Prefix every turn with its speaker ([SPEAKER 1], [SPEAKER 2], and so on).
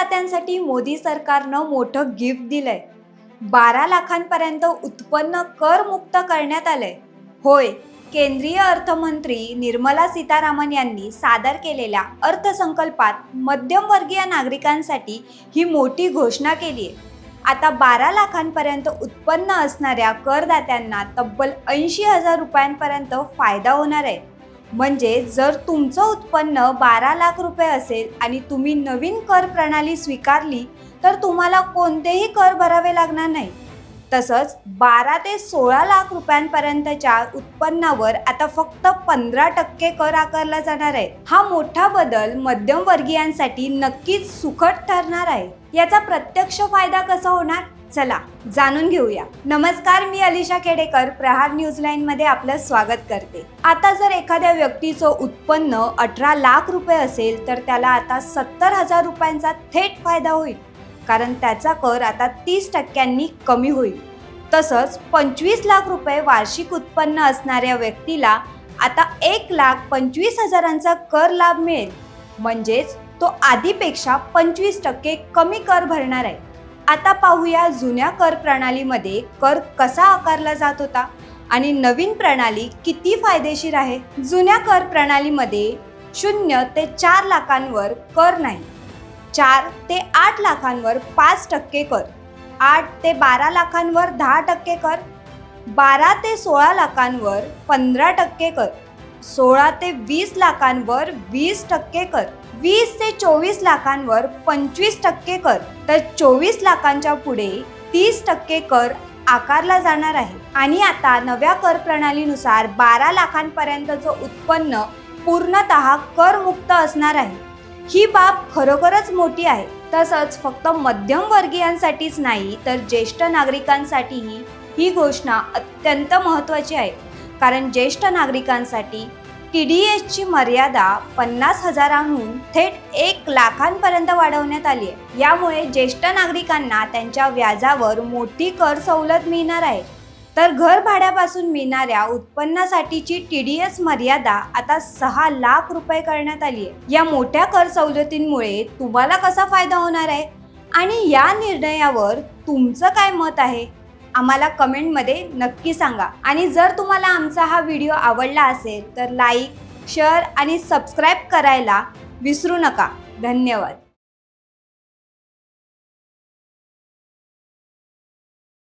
[SPEAKER 1] करदात्यांसाठी मोदी सरकारनं मोठं गिफ्ट दिलंय. बारा लाखांपर्यंत उत्पन्न करमुक्त करण्यात आलंय. होय केंद्रीय अर्थमंत्री निर्मला सीतारामन यांनी सादर केलेल्या अर्थसंकल्पात मध्यमवर्गीय नागरिकांसाठी ही मोठी घोषणा केली आहे. आता बारा लाखांपर्यंत उत्पन्न असणाऱ्या करदात्यांना तब्बल ऐंशी हजार रुपयांपर्यंत फायदा होणार आहे. म्हणजे जर तुमचं उत्पन्न बारा लाख रुपये असेल आणि तुम्ही नवीन कर प्रणाली स्वीकारली तर तुम्हाला कोणतेही कर भरावे लागणार नाही. तसंच बारा ते सोळा लाख रुपयांपर्यंतच्या उत्पन्नावर आता फक्त पंधरा टक्के कर आकारला जाणार आहे. हा मोठा बदल मध्यमवर्गीयांसाठी नक्कीच सुखद ठरणार आहे. याचा प्रत्यक्ष फायदा कसा होणार? चला जाणून घेऊया. नमस्कार मी अलिशा केडेकर प्रहार न्यूज लाईन मध्ये आपलं स्वागत करते. आता जर एखाद्या व्यक्तीचं उत्पन्न अठरा लाख रुपये असेल तर त्याला आता सत्तर हजार रुपयांचा थेट फायदा होईल. कारण त्याचा कर आता तीस टक्क्यांनी कमी होईल. तसंच पंचवीस लाख रुपये वार्षिक उत्पन्न असणाऱ्या व्यक्तीला आता एक लाख पंचवीस हजारांचा कर लाभ मिळेल. म्हणजेच तो आधीपेक्षा पंचवीस टक्के कमी कर भरणार आहे. आता पाहूया जुन्या कर प्रणालीमध्ये कर कसा आकारला जात होता आणि नवीन प्रणाली किती फायदेशीर आहे? जुन्या कर प्रणालीमध्ये शून्य ते चार लाखांवर कर नाही. चार ते आठ लाखांवर पाच टक्के कर. आठ ते बारा लाखांवर दहा टक्के कर. बारा ते सोळा लाखांवर पंधरा टक्के कर. सोळा ते वीस लाखांवर वीस टक्के कर. वीस ते चोवीस लाखांवर पंचवीस टक्के कर. तर चोवीस लाखांच्या पुढे तीस टक्के कर आकारला जाणार आहे. आणि आता नव्या कर प्रणालीनुसार बारा लाखांपर्यंतचं उत्पन्न पूर्णत करमुक्त असणार आहे. ही बाब खरोखरच मोठी आहे. तसंच फक्त मध्यमवर्गीयांसाठीच नाही तर ज्येष्ठ नागरिकांसाठीही ही घोषणा अत्यंत महत्त्वाची आहे. कारण ज्येष्ठ नागरिकांसाठी टी डी एसची मर्यादा पन्नास हजारांहून थेट एक लाखांपर्यंत वाढवण्यात आली आहे. यामुळे ज्येष्ठ नागरिकांना त्यांच्या व्याजावर मोठी कर सवलत मिळणार आहे. तर घर भाड्यापासून मिळणाऱ्या उत्पन्नासाठीची टी डी एस मर्यादा आता सहा लाख रुपये करण्यात आली आहे. या मोठ्या कर सवलतींमुळे तुम्हाला कसा फायदा होणार आहे? आणि या निर्णयावर तुमचं काय मत आहे? आम्हाला कमेंटमध्ये नक्की सांगा. आणि जर तुम्हाला आमचा हा व्हिडिओ आवडला असेल तर लाईक शेअर आणि सबस्क्राईब करायला विसरू नका. धन्यवाद.